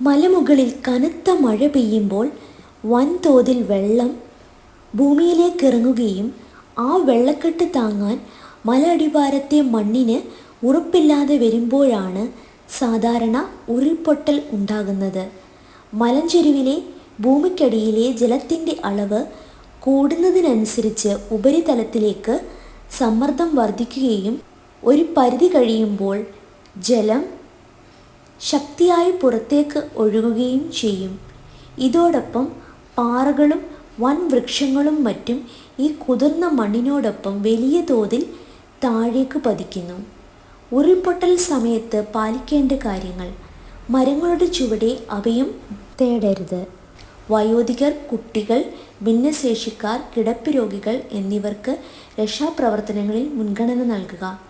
മലമുകളിൽ കനത്ത മഴ പെയ്യുമ്പോൾ വൻതോതിൽ വെള്ളം ഭൂമിയിലേക്ക് ഇറങ്ങുകയും ആ വെള്ളക്കെട്ട് താങ്ങാൻ മല അടിവാരത്തെ മണ്ണിന് ഉറപ്പില്ലാതെ വരുമ്പോഴാണ് സാധാരണ ഉരുൾപൊട്ടൽ ഉണ്ടാകുന്നത്. മലഞ്ചെരുവിലെ ഭൂമിക്കടിയിലെ ജലത്തിന്റെ അളവ് കൂടുന്നതിനനുസരിച്ച് ഉപരിതലത്തിലേക്ക് സമ്മർദ്ദം വർദ്ധിക്കുകയും ഒരു പരിധി കഴിയുമ്പോൾ ജലം ശക്തിയായി പുറത്തേക്ക് ഒഴുകുകയും ചെയ്യും. ഇതോടൊപ്പം പാറകളും വൻ വൃക്ഷങ്ങളും മറ്റും ഈ കുതിർന്ന മണ്ണിനോടൊപ്പം വലിയ തോതിൽ താഴേക്ക് പതിക്കുന്നു. ഉരുൾപൊട്ടൽ സമയത്ത് പാലിക്കേണ്ട കാര്യങ്ങൾ. മരങ്ങളുടെ ചുവടെ അവയും തേടരുത്. വയോധികർ കുട്ടികൾ ഭിന്നശേഷിക്കാർ കിടപ്പ് രോഗികൾ എന്നിവർക്ക് രക്ഷാപ്രവർത്തനങ്ങളിൽ മുൻഗണന നൽകുക.